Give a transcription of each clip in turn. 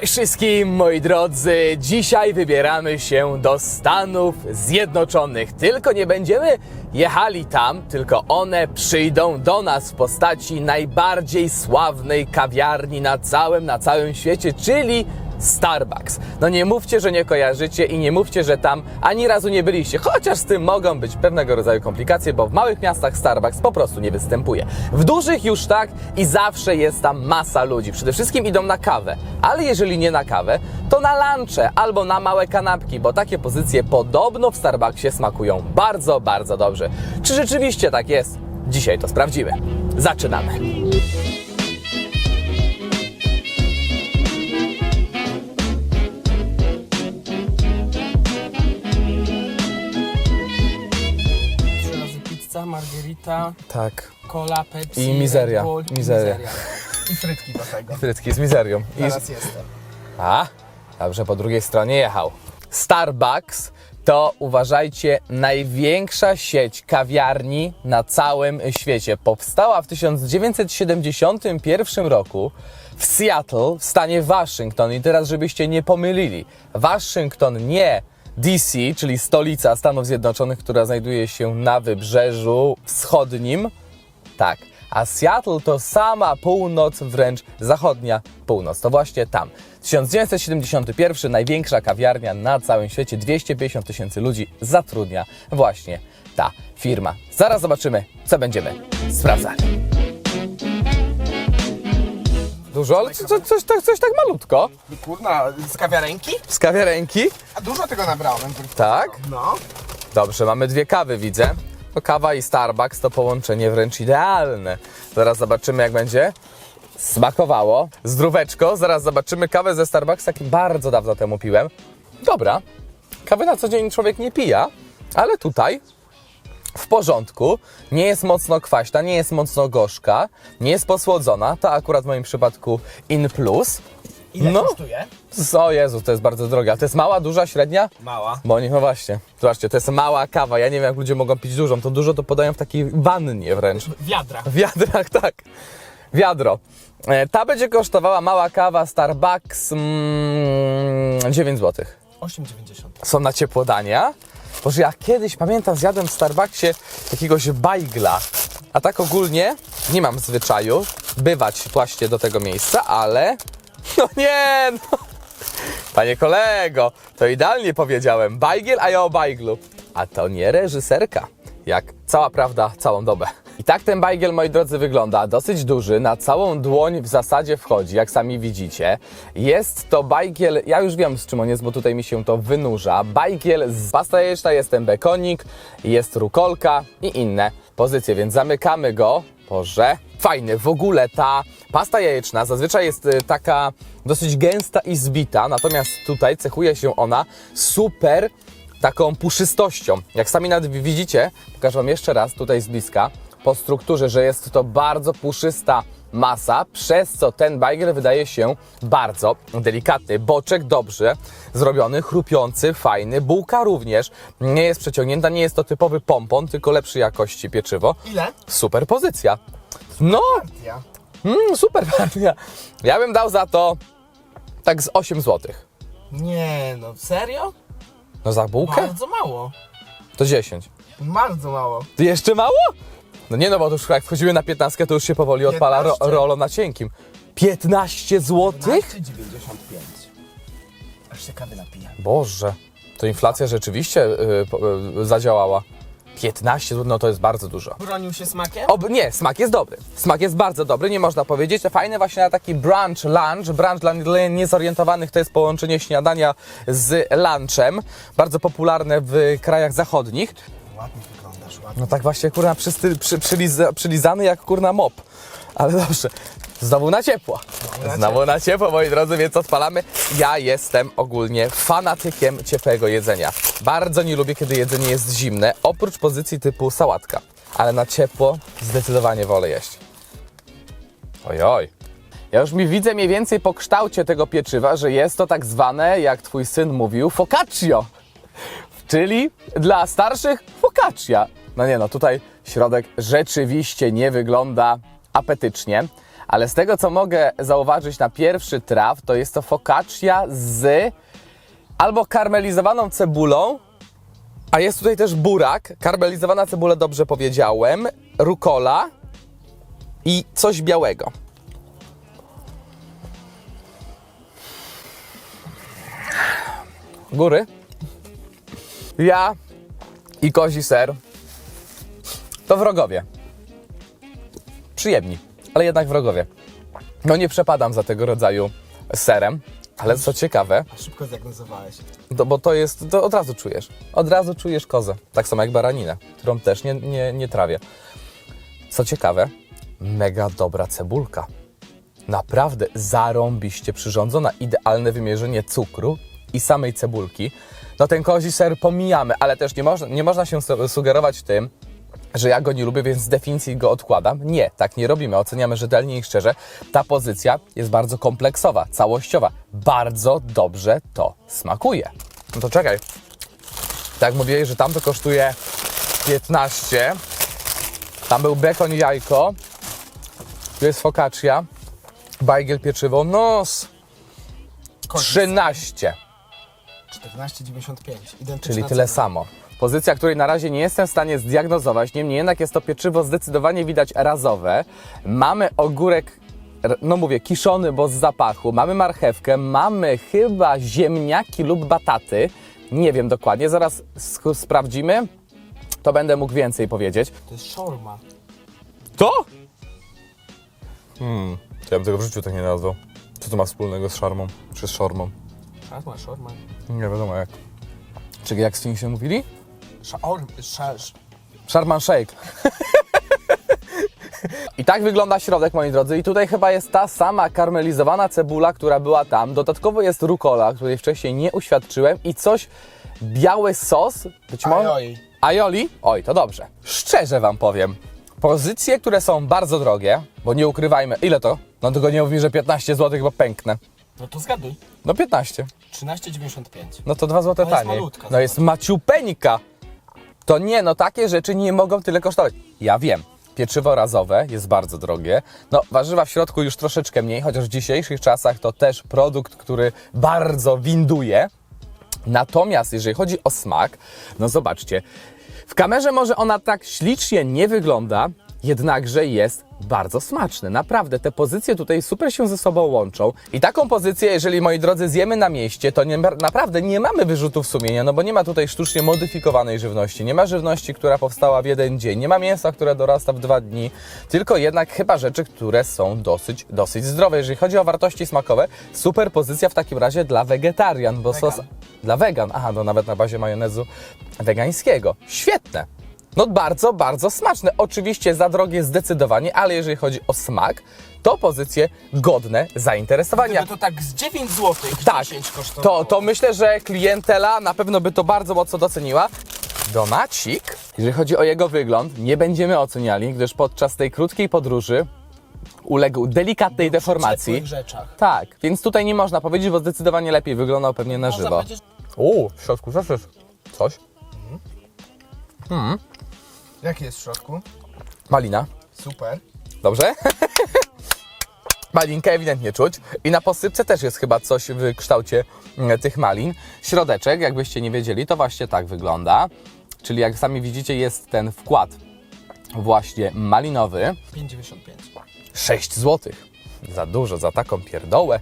Cześć wszystkim moi drodzy! Dzisiaj wybieramy się do Stanów Zjednoczonych. Tylko nie będziemy jechali tam, tylko one przyjdą do nas w postaci najbardziej sławnej kawiarni na całym, na całym świecie, czyli Starbucks. No nie mówcie, że nie kojarzycie i nie mówcie, że tam ani razu nie byliście, chociaż z tym mogą być pewnego rodzaju komplikacje, bo w małych miastach Starbucks po prostu nie występuje. W dużych już tak i zawsze jest tam masa ludzi. Przede wszystkim idą na kawę, ale jeżeli nie na kawę, to na lunche albo na małe kanapki, bo takie pozycje podobno w Starbucksie smakują bardzo, bardzo dobrze. Czy rzeczywiście tak jest? Dzisiaj to sprawdzimy. Zaczynamy. Margherita, Tak. cola, Pepsi, I mizeria, Red Bull, i mizeria. I frytki do tego. Frytki z mizerią. I Teraz jestem. A, dobrze, po drugiej stronie jechał. Starbucks to uważajcie największa sieć kawiarni na całym świecie. Powstała w 1971 roku w Seattle w stanie Waszyngton. I teraz, żebyście nie pomylili, Waszyngton nie DC, czyli stolica Stanów Zjednoczonych, która znajduje się na wybrzeżu wschodnim, tak. A Seattle to sama północ, wręcz zachodnia północ. To właśnie tam. 1971 największa kawiarnia na całym świecie, 250 tysięcy ludzi zatrudnia właśnie ta firma. Zaraz zobaczymy, co będziemy sprawdzali. Dużo, ale co, coś, tak, coś tak malutko. Kurna, z kawiarenki? Z kawiarenki? A dużo tego nabrałem. Tak. No. Dobrze, mamy dwie kawy, widzę. Kawa i Starbucks to połączenie wręcz idealne. Zaraz zobaczymy, jak będzie smakowało. Zdróweczko, zaraz zobaczymy kawę ze Starbucksa, jak bardzo dawno temu piłem. Dobra, kawy na co dzień człowiek nie pija, ale tutaj w porządku. Nie jest mocno kwaśna, nie jest mocno gorzka, nie jest posłodzona. To akurat w moim przypadku in plus. Ile No. kosztuje? O Jezu, to jest bardzo drogie. A to jest mała, duża, średnia? Mała. Bo nie, no właśnie. Zobaczcie, to jest mała kawa. Ja nie wiem, jak ludzie mogą pić dużą. To dużo to podają w takiej wannie wręcz. Wiadra. W wiadrach, tak. Wiadro. E, Ta będzie kosztowała mała kawa Starbucks mm, 9 zł. 8,90. Są na ciepło dania. Boże, ja kiedyś pamiętam, zjadłem w Starbucksie jakiegoś bajgla. A tak ogólnie nie mam zwyczaju bywać właśnie do tego miejsca, ale. No nie, no. Panie kolego, to idealnie powiedziałem. Bajgiel, a ja o bajglu. A to nie reżyserka. Jak cała prawda, całą dobę. Tak ten bajgiel, moi drodzy, wygląda. Dosyć duży, na całą dłoń w zasadzie wchodzi, jak sami widzicie. Jest to bajgiel, ja już wiem z czym on jest, bo tutaj mi się to wynurza. Bajgiel z pasta jajeczna, jest ten bekonik, jest rukolka i inne pozycje, więc zamykamy go. Boże, fajny. W ogóle ta pasta jajeczna zazwyczaj jest y, taka dosyć gęsta i zbita, natomiast tutaj cechuje się ona super taką puszystością. Jak sami nawet widzicie, pokażę Wam jeszcze raz tutaj z bliska, po strukturze, że jest to bardzo puszysta masa, przez co ten bajgiel wydaje się bardzo delikatny. Boczek dobrze zrobiony, chrupiący, fajny. Bułka również nie jest przeciągnięta, nie jest to typowy pompon, tylko lepszej jakości pieczywo. Ile? Super pozycja. No, mm, super partia. Ja bym dał za to tak z 8 zł. Nie no, serio? No za bułkę? Bardzo mało. To 10. Bardzo mało. Ty jeszcze mało? No nie no, bo to już jak wchodzimy na 15, to już się powoli odpala ro, 15? rolo na cienkim. 15 zł? 15,95. Aż się kawy napiję. Boże, to inflacja rzeczywiście y, po- y, zadziałała. 15 zł, no to jest bardzo dużo. Bronił się smakiem? Ob, nie, smak jest dobry. Smak jest bardzo dobry, nie można powiedzieć. Fajny właśnie na taki brunch lunch. Brunch dla niezorientowanych to jest połączenie śniadania z lunchem. Bardzo popularne w krajach zachodnich. Ładnie. No tak właśnie, kurna, przysty, przy, przyliza, przylizany jak kurna mop. Ale dobrze, znowu na ciepło. Znowu na ciepło, moi drodzy, więc odpalamy. Ja jestem ogólnie fanatykiem ciepłego jedzenia. Bardzo nie lubię, kiedy jedzenie jest zimne, oprócz pozycji typu sałatka. Ale na ciepło zdecydowanie wolę jeść. Ojoj. Ja już mi widzę mniej więcej po kształcie tego pieczywa, że jest to tak zwane, jak twój syn mówił, focaccio. Czyli dla starszych focaccia. No nie no, tutaj środek rzeczywiście nie wygląda apetycznie, Ale z tego, co mogę zauważyć na pierwszy traf, to jest to focaccia z albo karmelizowaną cebulą, a jest tutaj też burak, karmelizowana cebula, dobrze powiedziałem, rukola i coś białego. Góry. Ja i kozi ser to wrogowie. Przyjemni, ale jednak wrogowie. No nie przepadam za tego rodzaju serem, ale co ciekawe, A szybko zdiagnozowałeś. to, bo to jest, to od razu czujesz. Od razu czujesz kozę. Tak samo jak baraninę, którą też nie, nie, nie trawię. Co ciekawe, mega dobra cebulka. Naprawdę zarąbiście przyrządzona. Idealne wymierzenie cukru i samej cebulki. No ten kozi ser pomijamy, ale też nie, można nie można się su- sugerować tym, że ja go nie lubię, więc z definicji go odkładam. Nie, tak nie robimy. Oceniamy rzetelnie i szczerze. Ta pozycja jest bardzo kompleksowa, całościowa. Bardzo dobrze to smakuje. No to czekaj. Tak mówiłeś, że tam to kosztuje 15. Tam był bekon i jajko. Tu jest focaccia. Bajgiel, pieczywo, nos. Kozi 13. 14,95. Identyczna Czyli tyle cena. samo. Pozycja, której na razie nie jestem w stanie zdiagnozować, niemniej jednak jest to pieczywo zdecydowanie widać razowe. Mamy ogórek, no mówię, kiszony, bo z zapachu. Mamy marchewkę, mamy chyba ziemniaki lub bataty. Nie wiem dokładnie, zaraz sk- sprawdzimy. To będę mógł więcej powiedzieć. To jest szorma. To? Hmm, ja bym tego w życiu tak nie nazwał. Co to ma wspólnego z szarmą, czy z szormą? Szarma, szorma. Nie wiadomo jak. Czy jak się mówili? Szorm, szarz. Sharman Shake. I tak wygląda środek, moi drodzy. I tutaj chyba jest ta sama karmelizowana cebula, która była tam. Dodatkowo jest rukola, której wcześniej nie uświadczyłem. I coś, biały sos, być może... Aioli. Aioli? Oj, to dobrze. Szczerze wam powiem. Pozycje, które są bardzo drogie, bo nie ukrywajmy, ile to? No tylko nie mówi, że 15 zł, bo pęknę. No to zgaduj. No 15. 13,95. No to 2 zł No jest taniej. malutka, No jest maciupeńka. To nie, no takie rzeczy nie mogą tyle kosztować. Ja wiem, pieczywo razowe jest bardzo drogie. No warzywa w środku już troszeczkę mniej, chociaż w dzisiejszych czasach to też produkt, który bardzo winduje. Natomiast jeżeli chodzi o smak, no zobaczcie, w kamerze może ona tak ślicznie nie wygląda, jednakże jest bardzo smaczny. Naprawdę, te pozycje tutaj super się ze sobą łączą. I taką pozycję, jeżeli moi drodzy zjemy na mieście, to nie, naprawdę nie mamy wyrzutów sumienia, no bo nie ma tutaj sztucznie modyfikowanej żywności, nie ma żywności, która powstała w jeden dzień, nie ma mięsa, które dorasta w dwa dni, tylko jednak chyba rzeczy, które są dosyć, dosyć zdrowe. Jeżeli chodzi o wartości smakowe, super pozycja w takim razie dla wegetarian, bo Wegan. sos dla wegan, aha, no nawet na bazie majonezu wegańskiego. Świetne. No bardzo, bardzo smaczne. Oczywiście za drogie zdecydowanie, ale jeżeli chodzi o smak, to pozycje godne zainteresowania. Gdyby to tak z 9 zł, Tak, 10 kosztowało. to, to myślę, że klientela na pewno by to bardzo mocno doceniła. Donacik, jeżeli chodzi o jego wygląd, nie będziemy oceniali, gdyż podczas tej krótkiej podróży uległ delikatnej deformacji. ciepłych rzeczach. Tak, więc tutaj nie można powiedzieć, bo zdecydowanie lepiej wyglądał pewnie na Można żywo. powiedzieć, Uuu, w środku jest coś. Jaki jest w środku? Malina, Super. dobrze? Malinkę ewidentnie czuć. I na posypce też jest chyba coś w kształcie mm, tych malin. Środeczek, jakbyście nie wiedzieli, to właśnie tak wygląda. Czyli jak sami widzicie, jest ten wkład właśnie malinowy. 5,95. 6 zł. Za dużo, za taką pierdołę.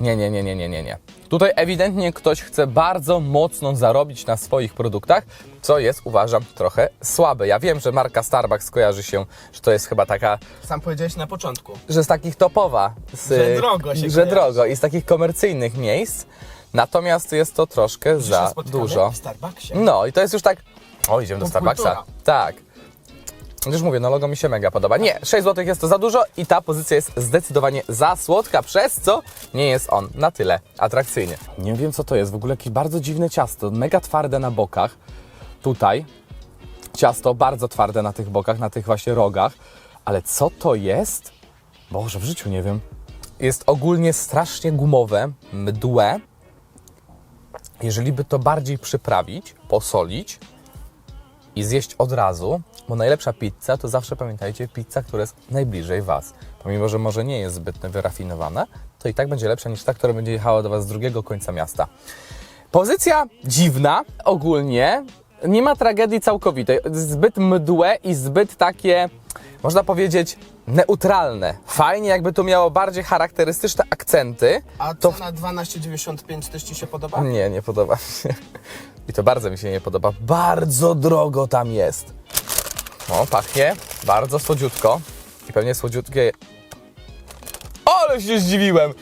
Nie, nie, nie, nie, nie, nie, nie. Tutaj ewidentnie ktoś chce bardzo mocno zarobić na swoich produktach, co jest, uważam, trochę słabe. Ja wiem, że marka Starbucks kojarzy się, że to jest chyba taka, Sam powiedziałeś na początku. że z takich topowa. Z, Że drogo się Że drogo i z takich komercyjnych miejsc. Natomiast jest to troszkę za dużo. W Starbucksie. No i to jest już tak. O, idziemy do. Starbucksa. Tak. Już mówię, no logo mi się mega podoba. Nie, 6 zł jest to za dużo i ta pozycja jest zdecydowanie za słodka, przez co nie jest on na tyle atrakcyjny. Nie wiem co to jest, w ogóle jakieś bardzo dziwne ciasto, mega twarde na bokach. Tutaj ciasto bardzo twarde na tych bokach, na tych właśnie rogach. Ale co to jest? Boże, w życiu nie wiem. Jest ogólnie strasznie gumowe, mdłe. Jeżeli by to bardziej przyprawić, posolić, i zjeść od razu, bo najlepsza pizza to zawsze pamiętajcie pizza, która jest najbliżej Was. pomimo że może nie jest zbyt wyrafinowana, to i tak będzie lepsza niż ta, która będzie jechała do Was z drugiego końca miasta. Pozycja dziwna ogólnie. Nie ma tragedii całkowitej. Zbyt mdłe i zbyt takie, można powiedzieć, neutralne. Fajnie, jakby to miało bardziej charakterystyczne akcenty. A To cena 12,95 też Ci się podoba? nie, nie podoba mi się. I to bardzo mi się nie podoba. Bardzo drogo tam jest. O, pachnie bardzo słodziutko. I pewnie słodziutkie. Ale się zdziwiłem!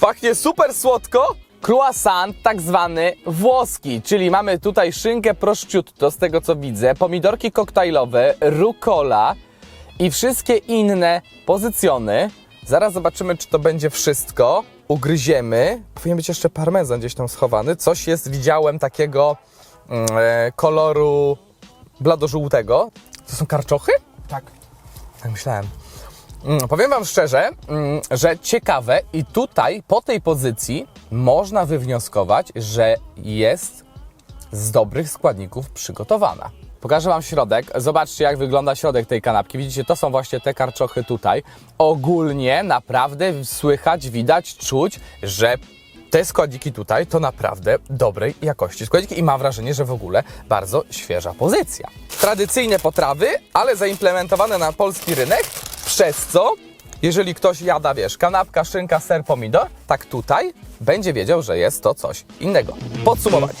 Pachnie super słodko. Croissant tak zwany włoski, czyli mamy tutaj szynkę prosciutto, z tego co widzę, pomidorki koktajlowe, rucola i wszystkie inne pozycjony. Zaraz zobaczymy, czy to będzie wszystko. Ugryziemy. Powinien być jeszcze parmezan gdzieś tam schowany. Coś jest, widziałem takiego mm, e, koloru bladożółtego. To są karczochy? Tak. Tak myślałem. Mm, powiem Wam szczerze, mm, że ciekawe i tutaj po tej pozycji można wywnioskować, że jest z dobrych składników przygotowana. Pokażę Wam środek. Zobaczcie, jak wygląda środek tej kanapki. Widzicie, to są właśnie te karczochy tutaj. Ogólnie naprawdę słychać, widać, czuć, że te składniki tutaj to naprawdę dobrej jakości składniki i mam wrażenie, że w ogóle bardzo świeża pozycja. Tradycyjne potrawy, ale zaimplementowane na polski rynek, przez co jeżeli ktoś jada, wiesz, kanapka, szynka, ser, pomidor, tak tutaj będzie wiedział, że jest to coś innego. Podsumowanie.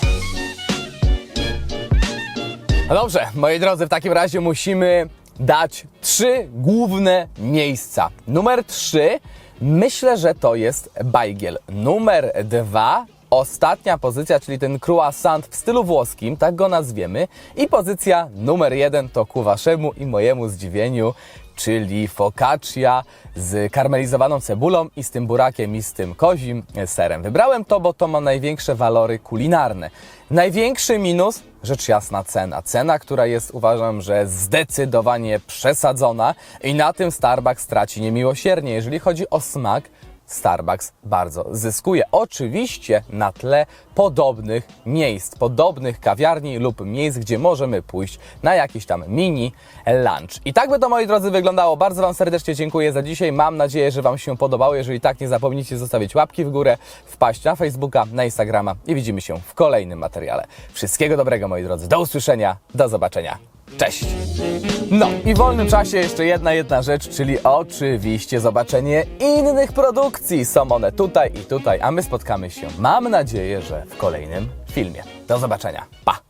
No dobrze, moi drodzy, w takim razie musimy dać trzy główne miejsca. Numer trzy, myślę, że to jest bajgiel. Numer dwa, ostatnia pozycja, czyli ten croissant w stylu włoskim, tak go nazwiemy. I pozycja numer jeden to ku waszemu i mojemu zdziwieniu, czyli focaccia z karmelizowaną cebulą i z tym burakiem i z tym kozim serem. Wybrałem to, bo to ma największe walory kulinarne. Największy minus, rzecz jasna, cena. Cena, która jest uważam, że zdecydowanie przesadzona i na tym Starbucks traci niemiłosiernie. Jeżeli chodzi o smak, Starbucks bardzo zyskuje. Oczywiście na tle podobnych miejsc, podobnych kawiarni lub miejsc, gdzie możemy pójść na jakiś tam mini lunch. I tak by to, moi drodzy, wyglądało. Bardzo Wam serdecznie dziękuję za dzisiaj. Mam nadzieję, że Wam się podobało. Jeżeli tak, nie zapomnijcie zostawić łapki w górę, wpaść na Facebooka, na Instagrama i widzimy się w kolejnym materiale. Wszystkiego dobrego, moi drodzy. Do usłyszenia, do zobaczenia. Cześć! No i w wolnym czasie jeszcze jedna, jedna rzecz, czyli oczywiście zobaczenie innych produkcji. Są one tutaj i tutaj, a my spotkamy się, mam nadzieję, że w kolejnym filmie. Do zobaczenia. Pa!